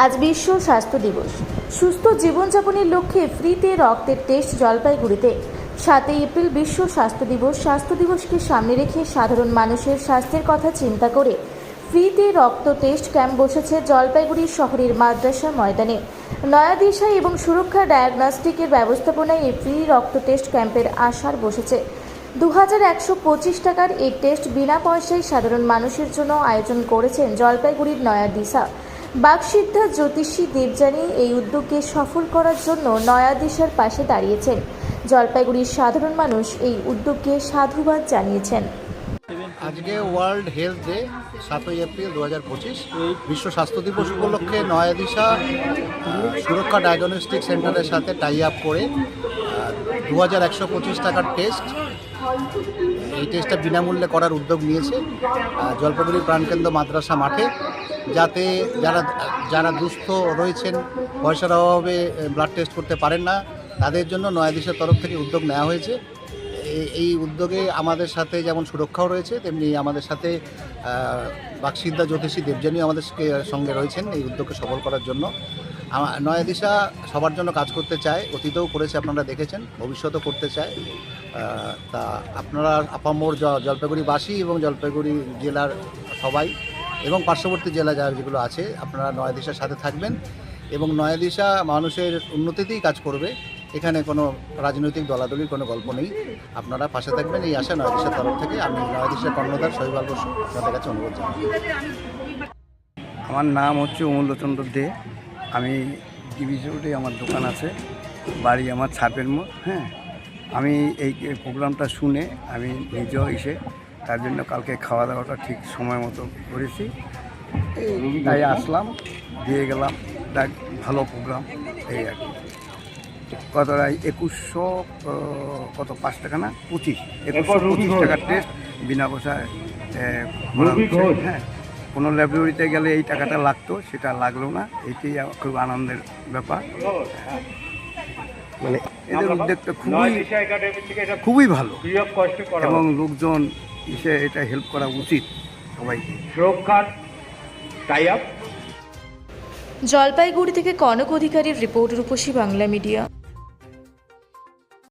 আজ বিশ্ব স্বাস্থ্য দিবস। সুস্থ জীবনযাপনের লক্ষ্যে ফ্রিতে রক্তের টেস্ট জলপাইগুড়িতে। সাতই এপ্রিল বিশ্ব স্বাস্থ্য দিবস। স্বাস্থ্য দিবসকে সামনে রেখে সাধারণ মানুষের স্বাস্থ্যের কথা চিন্তা করে ফ্রিতে রক্ত টেস্ট ক্যাম্প বসেছে জলপাইগুড়ি শহরের মাদ্রাসা ময়দানে। নয়াদিশা এবং সুরক্ষা ডায়াগনস্টিকের ব্যবস্থাপনায় এই ফ্রি রক্ত টেস্ট ক্যাম্পের আশার বসেছে। দু হাজার একশো পঁচিশ টাকার এই টেস্ট বিনা পয়সায় সাধারণ মানুষের জন্য আয়োজন করেছেন জলপাইগুড়ির নয়া দিশা বাগসিদ্ধা জ্যোতিষী দেবযানী এই উদ্যোগকে সফল করার জন্য নয়া দিশার পাশে দাঁড়িয়েছেন। জলপাইগুড়ির সাধারণ মানুষ এই উদ্যোগকে সাধুবাদ জানিয়েছেন। আজকে ওয়ার্ল্ড হেলথ ডে, সাতই এপ্রিল দু হাজার পঁচিশ। বিশ্ব স্বাস্থ্য দিবস উপলক্ষে নয়াদিশা সুরক্ষা ডায়াগনস্টিক সেন্টারের সাথে টাই আপ করে দু হাজার একশো পঁচিশ টাকার টেস্ট এই টেস্টটা বিনামূল্যে করার উদ্যোগ নিয়েছে জলপাইগুড়ি প্রাণকেন্দ্র মাদ্রাসা মাঠে, যাতে যারা যারা দুস্থ রয়েছেন, পয়সার অভাবে ব্লাড টেস্ট করতে পারেন না, তাদের জন্য নয়াদিশার তরফ থেকে উদ্যোগ নেওয়া হয়েছে। এই- উদ্যোগে আমাদের সাথে যেমন সুরক্ষাও রয়েছে, তেমনি আমাদের সাথে বাকসিদ্ধা জ্যোতিষী দেবযানীও আমাদের সঙ্গে- রয়েছেন এই উদ্যোগকে সফল করার জন্য। আমা- নয়া দিশা সবার জন্য কাজ করতে চায়, অতীতেও করেছে আপনারা দেখেছেন, ভবিষ্যতেও করতে চায়। তা আপনারা আপামোর জলপাইগুড়িবাসী এবং জলপাইগুড়ি জেলার সবাই এবং পার্শ্ববর্তী জেলা যা যেগুলো আছে, আপনারা নয়া দিশার সাথে থাকবেন এবং নয়া দিশা মানুষের উন্নতিতেই কাজ করবে। এখানে কোনো রাজনৈতিক দলাদলির কোনো গল্প নেই। আপনারা পাশে থাকবেন, এই আশা নয়াদিশার তরফ থেকে। আমি নয়াদিশার কর্ণধার শৈবাল বসু আপনাদের কাছে অনুরোধ জানাই। আমার নাম হচ্ছে অমূল্যচন্দ্র দে। আমি টিভি রোডে আমার দোকান আছে। বাড়ি আমার ছাপের মোড় হ্যাঁ। আমি এই প্রোগ্রামটা শুনে আমি নিজেও এসে তার জন্য কালকে খাওয়া দাওয়াটা ঠিক সময় মতো করেছি। এই তাই আসলাম, দিয়ে গেলাম। ভালো প্রোগ্রাম, এই আর কি। কতটা? একুশশো কত? পাঁচ টাকা না? পঁচিশ। একুশশো পঁচিশ টাকার টেস্ট বিনা পয়সায় হ্যাঁ কোনো লাইব্রেরিতে গেলে এই টাকাটা লাগতো সেটা লাগল না। এটাই খুব আনন্দের ব্যাপার। মানে এদের উদ্যোগটা খুবই খুবই ভালো। এবং লোকজন এসে এটা হেল্প করা উচিত সবাইকে। টাই আপ জলপাইগুড়ি থেকে কনক অধিকারীর রিপোর্ট রূপসী বাংলা মিডিয়া।